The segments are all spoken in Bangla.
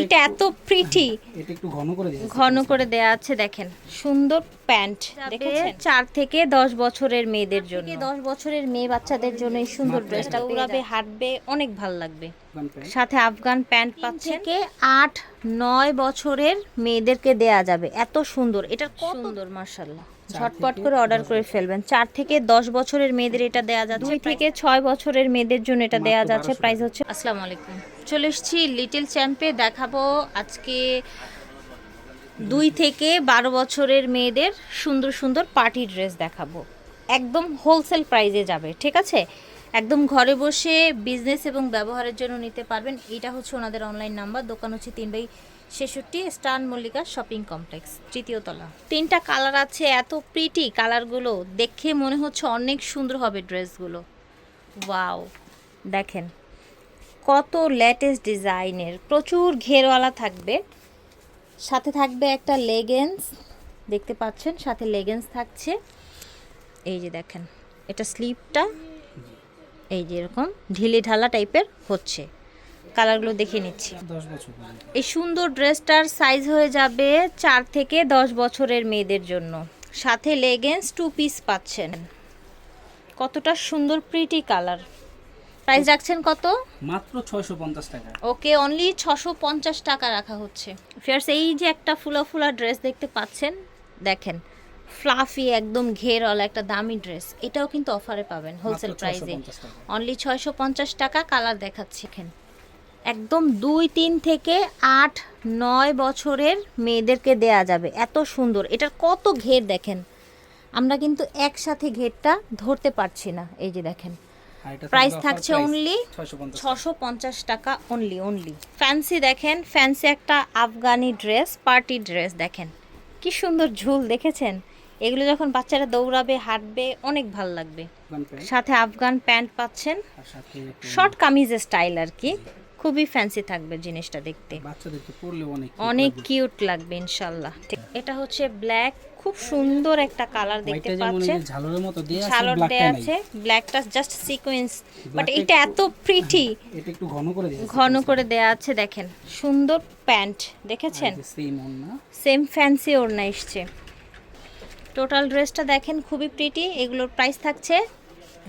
এটা এত প্রিটি এটা একটু ঘন করে দিয়েছে ঘন করে দেয়া আছে দেখেন। সুন্দর প্যান্ট দেখেছেন? চার থেকে দশ বছরের মেয়েদের জন্য। দশ বছরের মেয়ে বাচ্চাদের জন্য এই সুন্দর ড্রেসটা উড়াবে হাঁটবে অনেক ভালো লাগবে। সাথে আফগান প্যান্ট পাচ্ছে থেকে আট নয় বছরের মেয়েদেরকে দেয়া যাবে। এত সুন্দর। এটা কত সুন্দর মার্শাল্লাহ ঝটপট করে অর্ডার করে ফেলবেন। চার থেকে দশ বছরের মেয়েদের এটা দেয়া যাচ্ছে। দুই থেকে ছয় বছরের মেয়েদের জন্য এটা দেয়া যাচ্ছে। প্রাইস হচ্ছে আসসালামু আলাইকুম। চলে এসেছি লিটল চ্যাম্পে। দেখাবো আজকে দুই থেকে বারো বছরের মেয়েদের সুন্দর সুন্দর পার্টি ড্রেস দেখাবো। একদম হোলসেল প্রাইজে যাবে, ঠিক আছে? একদম ঘরে বসে বিজনেস এবং ব্যবহারের জন্য নিতে পারবেন। এটা হচ্ছে ওনাদের অনলাইন নাম্বার দোকান হচ্ছে তিন বাই ছেষট্টি, স্টান মল্লিকা শপিং কমপ্লেক্স তৃতীয় তলা। তিনটা কালার আছে, এত প্রিটি কালারগুলো দেখে মনে হচ্ছে অনেক সুন্দর হবে ড্রেসগুলো ওয়াও দেখেন কত লেটেস্ট ডিজাইনের প্রচুর ঘেরওয়ালা থাকবে। সাথে থাকবে একটা লেগেন্স দেখতে পাচ্ছেন? সাথে লেগেন্স থাকছে। এই যে দেখেন এটা স্লিপটা এই যে এরকম ঢিলে ঢালা টাইপের হচ্ছে। কালারগুলো দেখে নিচ্ছি। এই সুন্দর ড্রেসটার সাইজ হয়ে যাবে চার থেকে দশ বছরের মেয়েদের জন্য। সাথে লেগেন্স টু পিস পাচ্ছেন। কতটা সুন্দর প্রিটি কালার প্রাইস রাখছেন কত? মাত্র ছয়শো পঞ্চাশ টাকা। ওকে অনলি ছশো পঞ্চাশ টাকা রাখা হচ্ছে। ফিয়ার্স এই যে একটা ফুলা ফুলা ড্রেস দেখতে পাচ্ছেন দেখেন ফ্লাফি একদম ঘেরওয়ালা একটা দামি ড্রেস এটাও কিন্তু অফারে পাবেন হোলসেল প্রাইসে অনলি ছয়শো পঞ্চাশ টাকা। কালার দেখাচ্ছি এখানে। একদম দুই তিন থেকে আট নয় বছরের মেয়েদেরকে দেয়া যাবে। এত সুন্দর এটার কত ঘের দেখেন। আমরা কিন্তু একসাথে ঘেরটা ধরতে পারছি না। এই যে দেখেন প্রাইস থাকছে 650 ছশো পঞ্চাশ টাকা। অনলি অনলি ফ্যান্সি দেখেন ফ্যান্সি একটা আফগানি ড্রেস পার্টি ড্রেস দেখেন। কি সুন্দর ঝুল দেখেছেন? এগুলো যখন বাচ্চারা দৌড়াবে হাঁটবে অনেক ভালো লাগবে। সাথে আফগান প্যান্ট পাচ্ছেন। শর্ট কামিজ স্টাইল আর কি। খুবই ফ্যান্সি থাকবে জিনিসটা দেখতে। অনেক। কিউট লাগবে। ইনশাল্লাহ। এটা হচ্ছে ব্ল্যাক খুব সুন্দর একটা কালার দেখতে পাচ্ছেন। ঝালরের মতো দিয়ে আছে ব্ল্যাকটা দেয়া আছে ব্ল্যাকটা জাস্ট সিকোয়েন্স বাট এটা এত প্রিটি এটা একটু ঘন করে দিয়েছে ঘন করে দেয়া আছে দেখেন। সুন্দর প্যান্ট দেখেছেন? সেম ওন্না সেম ফ্যান্সি ওড়না। এসছে। টোটাল ড্রেসটা দেখেন খুবই প্রিটি এগুলোর প্রাইস থাকছে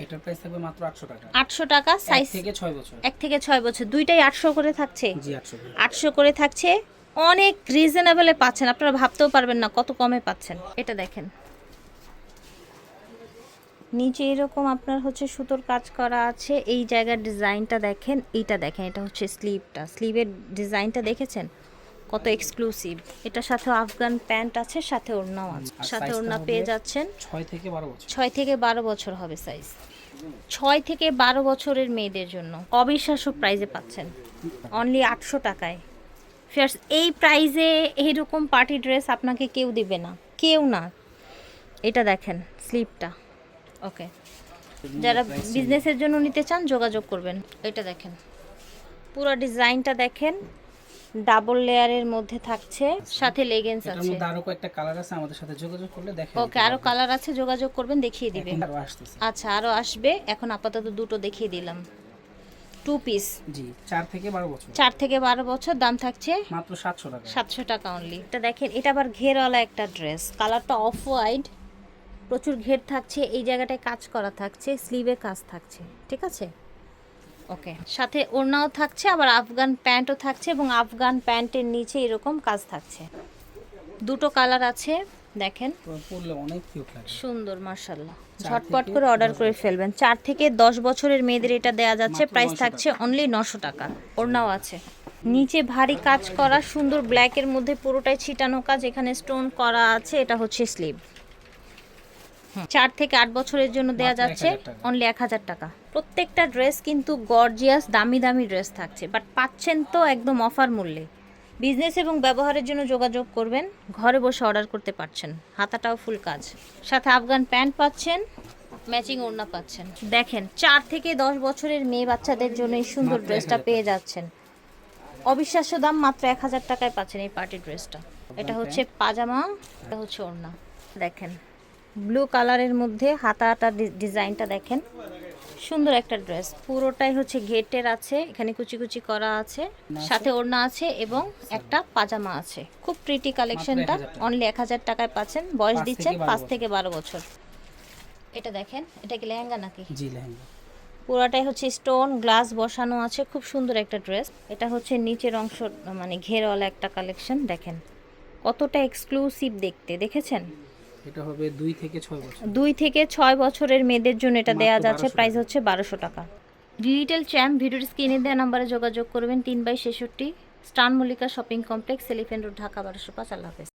এটার প্রাইস থাকবে মাত্র 800 টাকা। আটশো টাকা সাইজ থেকে 6 বছর। এক থেকে ছয় বছর দুইটাই আটশো করে থাকছে? জি 800 টাকা আটশো করে থাকছে। অনেক রিজনেবলে পাচ্ছেন আপনারা ভাবতেও পারবেন না কত কমে পাচ্ছেন। এটা দেখেন। নিচে এরকম আপনার হচ্ছে সুতোর কাজ করা আছে এই জায়গার ডিজাইনটা দেখেন এইটা দেখেন এটা হচ্ছে স্লিভটা স্লিভের ডিজাইনটা দেখেছেন? কত এক্সক্লুসিভ এটার সাথে আফগান প্যান্ট আছে সাথে ওড়নাও আছে। সাথে ওড়না পেয়ে যাচ্ছেন। 6 থেকে 12 বছর। ছয় থেকে বারো বছর হবে সাইজ ছয় থেকে বারো বছরের মেয়েদের জন্য অবিশ্বাস্য প্রাইজে পাচ্ছেন। অনলি আটশো টাকায়। ফিয়ার্স এই প্রাইজে এইরকম পার্টি ড্রেস আপনাকে কেউ দিবে না। কেউ না। এটা দেখেন স্লিপটা ওকে যারা বিজনেসের জন্য নিতে চান যোগাযোগ করবেন। এটা দেখেন। পুরো ডিজাইনটা দেখেন। ডাবল লেয়ারের মধ্যে থাকছে সাথে লেগেন্স এটার আছে। মধ্যে আরও কয়েকটা কালার আছে আমাদের সাথে যোগাযোগ করলে দেখেন ওকে আরও কালার আছে যোগাযোগ করবেন দেখিয়ে দিবে আরও আসতেছে। আচ্ছা আরও আসবে এখন আপাতত দুটো দেখিয়ে দিলাম। টু পিস জি 4 থেকে 12 বছর। চার থেকে বারো বছর দাম থাকছে মাত্র 700 টাকা। সাতশো টাকা অনলি এটা দেখেন এটা আবার ঘেরওয়ালা একটা ড্রেস কালারটা অফ হোয়াইট প্রচুর ঘের থাকছে এই জায়গাটায় কাজ করা থাকছে স্লিভে কাজ থাকছে ঠিক আছে? ওকে। সাথে ওড়নাও থাকছে আবার আফগান প্যান্টও থাকছে এবং আফগান প্যান্টের নিচে এরকম কাজ থাকছে। দুটো কালার আছে দেখেন। সুন্দর মার্শাল্লাহ ঝটপট করে অর্ডার করে ফেলবেন। চার থেকে দশ বছরের মেয়েদের এটা দেয়া যাচ্ছে প্রাইস থাকছে অনলি নশো টাকা। ওড়নাও আছে। নিচে ভারী কাজ করা সুন্দর ব্ল্যাকের মধ্যে পুরোটাই ছিটানো কাজ। এখানে স্টোন করা আছে এটা হচ্ছে স্লিভ চার থেকে আট বছরের জন্য দেয়া যাচ্ছে অনলি এক হাজার টাকা। প্রত্যেকটা ড্রেস কিন্তু গর্জিয়াস দামি দামি ড্রেস থাকছে। বাট পাচ্ছেন তো একদম অফার মূল্যে। বিজনেস এবং ব্যবহারের জন্য যোগাযোগ করবেন। ঘরে বসে অর্ডার করতে পারছেন। হাতাটাও ফুল কাজ। সাথে আফগান প্যান্ট পাচ্ছেন ম্যাচিং ওড়না পাচ্ছেন। দেখেন চার থেকে দশ বছরের মেয়ে বাচ্চাদের জন্য এই সুন্দর ড্রেসটা পেয়ে যাচ্ছেন। অবিশ্বাস্য দাম মাত্র এক হাজার টাকায় পাচ্ছেন এই পার্টি ড্রেসটা এটা হচ্ছে পাজামা এটা হচ্ছে ওড়না। দেখেন। ব্লু কালারের মধ্যে হাতা হাতা ডি- ডিজাইনটা দেখেন। সুন্দর একটা ড্রেস। পুরোটাই হচ্ছে গেটের আছে এখানে কুচি কুচি করা আছে। সাথে ওড়না আছে এবং একটা পাজামা আছে। খুব প্রিটি কালেকশনটা 1000 অনলি এক হাজার টাকায় পাচ্ছেন। বয়স দিচ্ছেন পাঁচ থেকে বারো বছর। এটা দেখেন এটা কি লেহেঙ্গা নাকি? জি লেহেঙ্গা। পুরাটাই হচ্ছে স্টোন গ্লাস বসানো আছে। খুব সুন্দর একটা ড্রেস। এটা হচ্ছে নিচের অংশ মানে ঘেরওয়ালা একটা কালেকশন দেখেন। কতটা এক্সক্লুসিভ দেখতে দেখেছেন? এটা হবে দুই থেকে ছয় বছর। 2 থেকে 6 বছরের মেয়েদের জন্য এটা দেয়া যাচ্ছে প্রাইস হচ্ছে বারোশো টাকা। ডিজিটাল চ্যাম্প ভিডিওর স্ক্রিনে দেওয়া নাম্বারে যোগাযোগ করবেন তিন বাই ছেষট্টি স্টান Mallika shopping complex elephant road Dhaka বারোশো পাঁচ। আল্লাহ হাফেজ।